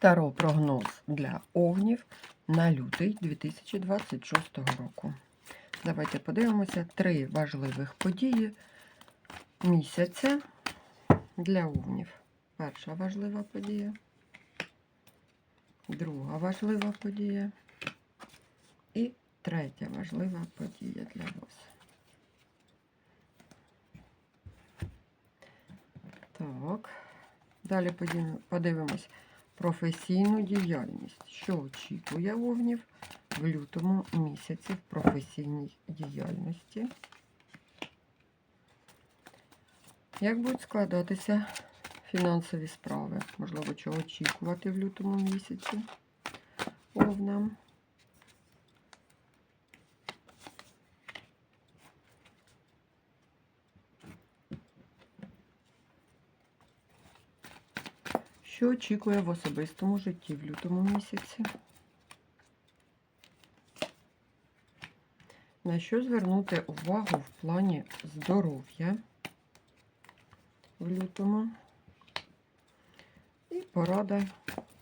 Таро прогноз для овнів на лютий 2026 року. Давайте подивимося три важливих події місяця для овнів. Перша важлива подія, друга важлива подія і третя важлива подія для вас. Так, далі подивимось професійну діяльність. Що очікує овнів в лютому місяці в професійній діяльності? Як будуть складатися фінансові справи? Можливо, чого очікувати в лютому місяці овнам? Що очікує в особистому житті в лютому місяці? На що звернути увагу в плані здоров'я в лютому? І порада,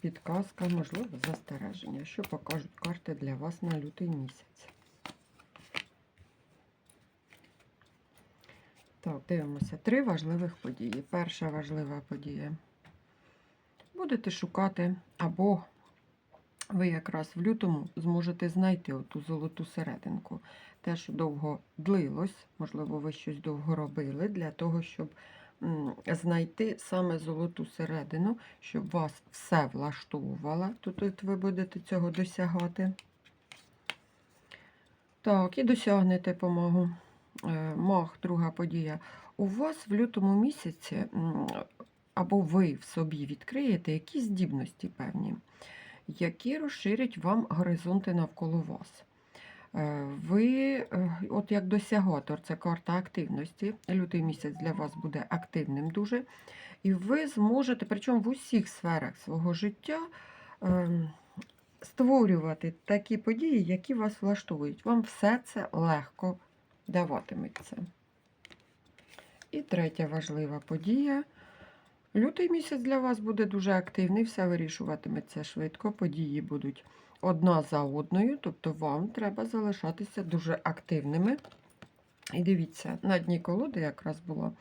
підказка, можливо, застереження. Що покажуть карти для вас на лютий місяць? Так, дивимося. Три важливих події. Перша важлива подія будете шукати, або ви якраз в лютому зможете знайти оту золоту серединку. Те, що довго длилось, можливо, ви щось довго робили для того, щоб знайти саме золоту середину, щоб вас все влаштовувало. Тут ви будете цього досягати. Так, і досягнете помогу. Е, Мах, друга подія. У вас в лютому місяці або ви в собі відкриєте якісь здібності певні, які розширять вам горизонти навколо вас. Е, Ви, е, от як досягатор, це карта активності. Лютий місяць для вас буде активним дуже. І ви зможете, причому в усіх сферах свого життя, ем, створювати такі події, які вас влаштовують. Вам все це легко даватиметься. І третя важлива подія. Лютий місяць для вас буде дуже активний, все вирішуватиметься швидко, події будуть одна за одною, тобто вам треба залишатися дуже активними. І дивіться, на дні колоди якраз була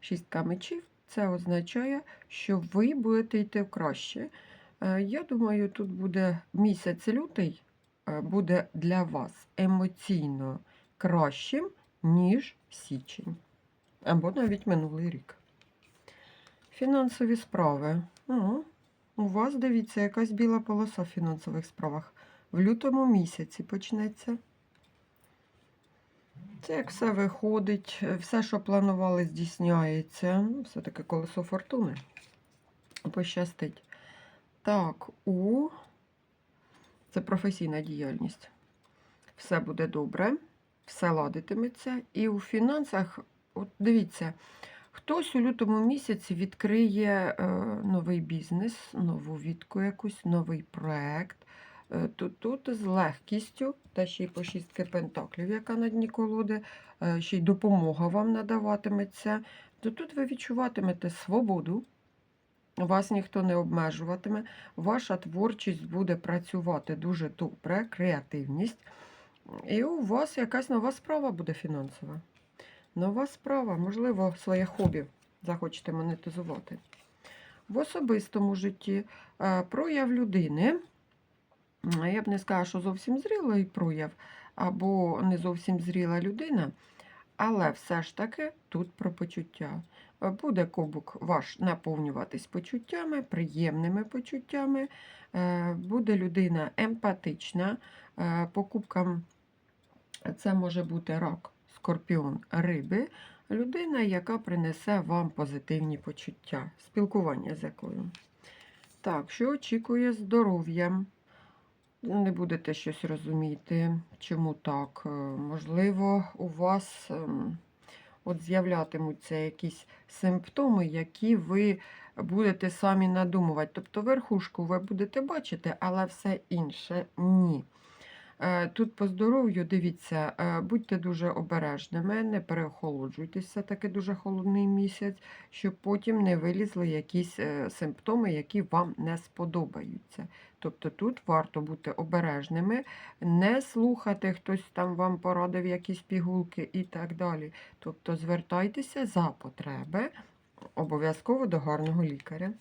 шістка мечів. Це означає, що ви будете йти в краще. Е, Я думаю, тут буде місяць лютий, е, буде для вас емоційно кращим, ніж січень. Або навіть минулий рік. Фінансові справи. Угу. У вас, дивіться, якась біла полоса в фінансових справах. В лютому місяці почнеться. Це як все виходить, все, що планували, здійсняється. Ну, Все-таки колесо фортуни. Пощастить. Так, у це професійна діяльність. Все буде добре, все ладитиметься. І у фінансах, от дивіться, Хтось у лютому місяці відкриє е, новий бізнес, нову відку якусь, новий проект. Е, тут, тут з легкістю, та ще й по шістки пентаклів, яка на дні колоди, е, ще й допомога вам надаватиметься. То тут ви відчуватимете свободу, вас ніхто не обмежуватиме, ваша творчість буде працювати дуже добре, креативність. І у вас якась нова справа буде фінансова. Нова справа, можливо, своє хобі захочете монетизувати. В особистому житті е, прояв людини, я б не сказала, що зовсім зрілий прояв, або не зовсім зріла людина, але все ж таки тут про почуття. Е, Буде кубок ваш наповнюватись почуттями, приємними почуттями. Е, Буде людина емпатична. По кубкам це може бути рак скорпіон риби, людина, яка принесе вам позитивні почуття, спілкування з якою. Так, що очікує здоров'я? Не будете щось розуміти, чому так. Е, Можливо, у вас ем, от з'являтимуться якісь симптоми, які ви будете самі надумувати. Тобто верхушку ви будете бачити, але все інше ні. Е, Тут по здоров'ю, дивіться, е, будьте дуже обережними, не переохолоджуйтесь, все-таки дуже холодний місяць, щоб потім не вилізли якісь е, симптоми, які вам не сподобаються. Тобто тут варто бути обережними, не слухати, хтось там вам порадив якісь пігулки і так далі. Тобто звертайтеся за потреби обов'язково до гарного лікаря.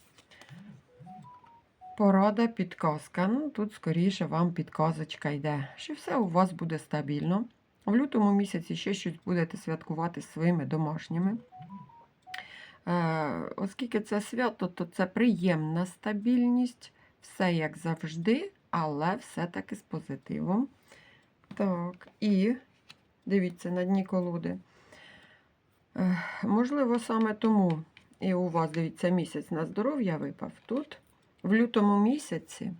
Порада, підказка. Ну, тут скоріше вам підказочка йде, що все у вас буде стабільно. В лютому місяці ще щось будете святкувати своїми домашніми. Е, оскільки це свято, то це приємна стабільність, все як завжди, але все-таки з позитивом. Так, і дивіться на дні колоди. Е, можливо, саме тому і у вас, дивіться, місяць на здоров'я випав тут. В лютому місяці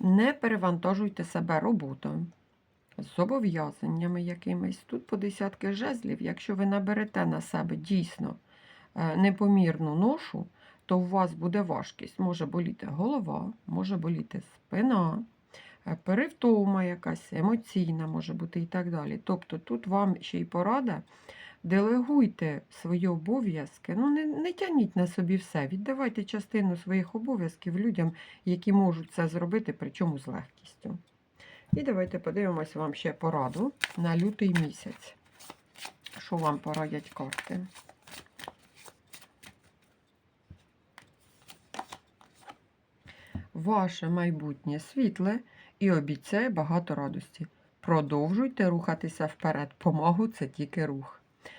не перевантажуйте себе роботою, зобов'язаннями якимись. Тут по десятки жезлів, якщо ви наберете на себе дійсно е, непомірну ношу, то у вас буде важкість. Може боліти голова, може боліти спина, е, перевтома якась емоційна може бути і так далі. Тобто тут вам ще й порада. Делегуйте свої обов'язки, ну не, не тягніть на собі все. Віддавайте частину своїх обов'язків людям, які можуть це зробити, причому з легкістю. І давайте подивимося вам ще пораду на лютий місяць. Що вам порадять карти? Ваше майбутнє світле і обіцяє багато радості. Продовжуйте рухатися вперед. Помогу це тільки рух.